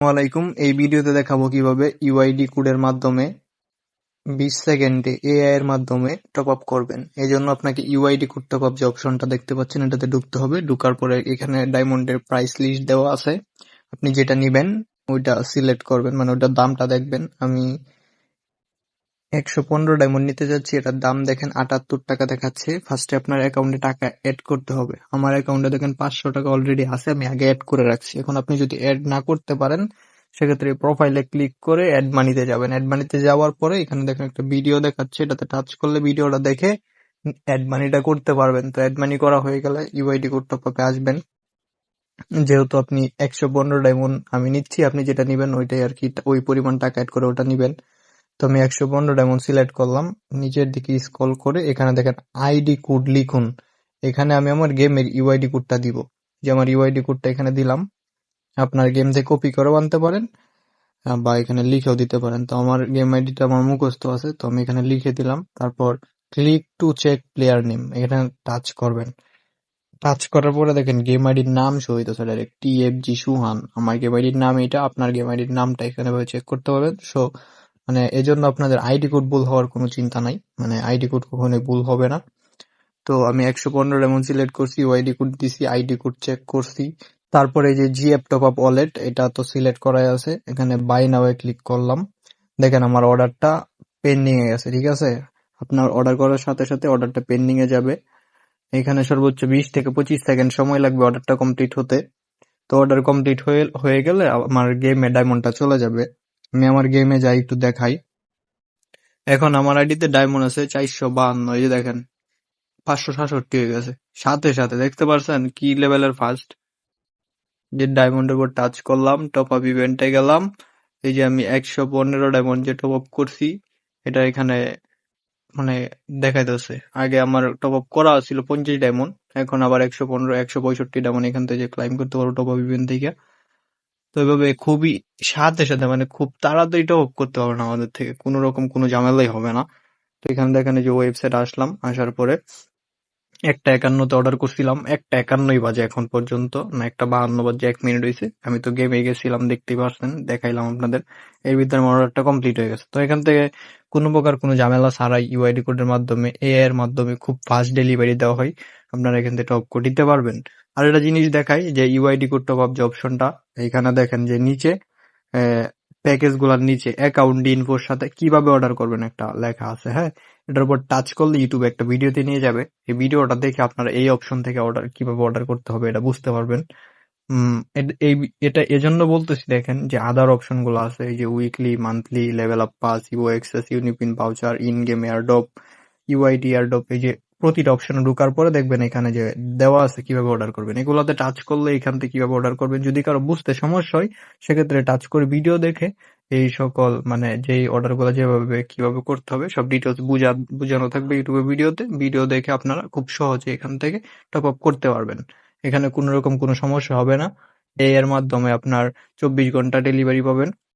আলাইকুম। এই ভিডিওতে দেখাবো কীভাবে ইউআইডি কোডের মাধ্যমে বিশ সেকেন্ডে এআই এর মাধ্যমে টপ আপ করবেন। এই জন্য আপনাকে ইউআইডি কোড টপ আপ যে অপশনটা দেখতে পাচ্ছেন, এটাতে ঢুকতে হবে। ঢুকার পরে এখানে ডায়মন্ডের প্রাইস লিস্ট দেওয়া আছে। আপনি যেটা নিবেন, ওইটা সিলেক্ট করবেন মানে ওইটার দামটা দেখবেন। আমি একশো পনেরো ডায়মন্ড নিতে যাচ্ছি, এটার দাম দেখেন আটাত্তর টাকা দেখাচ্ছে। ফার্স্টে আপনার অ্যাকাউন্টে টাকা অ্যাড করতে হবে। আমার অ্যাকাউন্টে দেখেন পাঁচশো টাকা অলরেডি আছে, আমি আগে অ্যাড করে রাখছি। এখন আপনি যদি অ্যাড না করতে পারেন, সেক্ষেত্রে প্রোফাইলে ক্লিক করে অ্যাড মানিতে যাবেন। অ্যাড মানিতে যাওয়ার পরে এখানে দেখেন একটা ভিডিও দেখাচ্ছে, এটাতে টাচ করলে ভিডিওটা দেখে অ্যাড মানিটা করতে পারবেন। তো অ্যাড মানি করা হয়ে গেলে ইউআইডি কোড টপ আপে আসবেন। যেহেতু আপনি একশো পনেরো ডায়মন্ড আমি নিচ্ছি, আপনি যেটা নেবেন ওইটাই আর কি, ওই পরিমাণ টাকা অ্যাড করে ওটা নিবেন। তো আমি একশো পনেরো ডায়মন্ড সিলেক্ট করলাম। নিচের দিকে স্ক্রল করে এখানে দেখেন আইডি কোড লিখুন। এখানে আমি আমার গেমের ইউআইডি কোডটা দিব। যে আমার ইউআইডি কোডটা এখানে দিলাম। আপনার গেম থেকে কপি করেও আনতে পারেন বা এখানে লিখেও দিতে পারেন। তো আমার গেম আইডিটা আমার মুখস্থ আছে, তো আমি এখানে লিখে দিলাম। তারপর click to check player name এখানে টাচ করবেন। টাচ করার পরে দেখেন গেম আইডির নাম শো হইতেছে ডাইরেক্ট টি এফ জি সুহান আমার গেম আইডির নাম এটা আপনার গেম আইডির নামটা এখানে চেক করতে পারবেন। সো মানে এই জন্য আপনাদের আইডি কোড ভুল হওয়ার কোনো চিন্তা নাই। মানে আইডি কোড কখনোই ভুল হবে না। তো আমি একশো পনেরো এমন সিলেক্ট করছি ওআইডি কোড দিছি আইডি কোড চেক করছি। তারপরে যে জিএফ টপ আপ ওয়ালেট এটা তো সিলেক্ট করাই আছে। এখানে বাই নাওয়ে ক্লিক করলাম। দেখেন আমার অর্ডারটা পেন্ডিং এ গেছে, ঠিক আছে? আপনার অর্ডার করার সাথে সাথে অর্ডারটা পেন্ডিং এ যাবে। এখানে সর্বোচ্চ বিশ থেকে পঁচিশ সেকেন্ড সময় লাগবে অর্ডারটা কমপ্লিট হতে। তো অর্ডার কমপ্লিট হয়ে হয়ে গেলে আমার গেমে ডায়মন্ডটা চলে যাবে। আমি আমার গেমে যাই, একটু দেখাই। এখন আমার আইডিতে ডায়মন্ড আছে চারশো বাহান্ন, এই যে দেখেন, পাঁচশো সাতষট্টি হয়ে গেছে। সাথে সাথে দেখতে পারছেন কি লেভেলের ফার্স্ট যে ডায়মন্ডের উপর টাচ করলাম টপ আপ ইভেন্টে গেলাম। এই যে আমি একশো পনেরো ডায়মন্ড যে টপ আপ করছি, এটা এখানে মানে দেখাইতেছে। আগে আমার টপ আপ করা ছিল পঞ্চাশ ডায়মন্ড এখন আবার একশো পনেরো, একশো পঁয়ষট্টি ডায়মন্ড এখান থেকে ক্লাইম করতে পারব টপ আপ ইভেন্ট থেকে। তো এভাবে খুবই সাথে সাথে মানে খুব তাড়াতাড়ি এটা অফ করতে হবে না আমাদের থেকে। কোনো রকম কোনো ঝামেলাই হবে না। তো এখানে দেখেন যে ওয়েবসাইট আসলাম, আসার পরে একটা একান্নতে অর্ডার করছিলাম। একটা একান্নই বাজে এখন পর্যন্ত, না একটা বাহান্ন বাজে এক মিনিট হয়েছে। আমি তো গেমে গেছিলাম, দেখতেই পারছেন, দেখাইলাম আপনাদের। এর ভিতরে আমার অর্ডারটা কমপ্লিট হয়ে গেছে। তো এখান থেকে কোনো প্রকার কোনো ঝামেলা ছাড়াই ইউআইডি কোডের মাধ্যমে এআই এর মাধ্যমে খুব ফাস্ট ডেলিভারি দেওয়া হয়। আপনারা এখান থেকে টপ কোড দিতে পারবেন। আর একটা জিনিস দেখাই, যে ইউআইডি কোড টপ আপ যে অপশনটা এখানে দেখেন যে নিচে প্যাকেজগুলার নিচে অ্যাকাউন্ট ইনফোর সাথে কীভাবে অর্ডার করবেন একটা লেখা আছে হ্যাঁ? এটার উপর টাচ করলে ইউটিউবে একটা ভিডিওতে নিয়ে যাবে। এই ভিডিওটা দেখে আপনারা এই অপশন থেকে অর্ডার কীভাবে অর্ডার করতে হবে এটা বুঝতে পারবেন। এই, এটা এজন্য বলতেছি, দেখেন, যে আদার অপশনগুলো আছে, এই যে weekly monthly level up pass you access UniPin voucher in game airdrop UID airdrop এই যে প্রতিটা অপশনে ঢোকার পরে দেখবেন এখানে যে দেওয়া আছে কীভাবে অর্ডার করবেন। এগুলাতে টাচ করলে এখান থেকে কীভাবে অর্ডার করবেন, যদি কারও বুঝতে সমস্যা হয়, সেক্ষেত্রে টাচ করে ভিডিও দেখে এই সকল মানে যেই অর্ডারগুলো যেভাবে, কীভাবে করতে হবে, সব ডিটেলস বুঝা, বুঝানো থাকবে ইউটিউবে ভিডিওতে ভিডিও দেখে আপনারা খুব সহজে এখান থেকে টপ আপ করতে পারবেন। এখানে কোনো রকম কোনো সমস্যা হবে না। এর মাধ্যমে আপনার চব্বিশ ঘণ্টা ডেলিভারি পাবেন।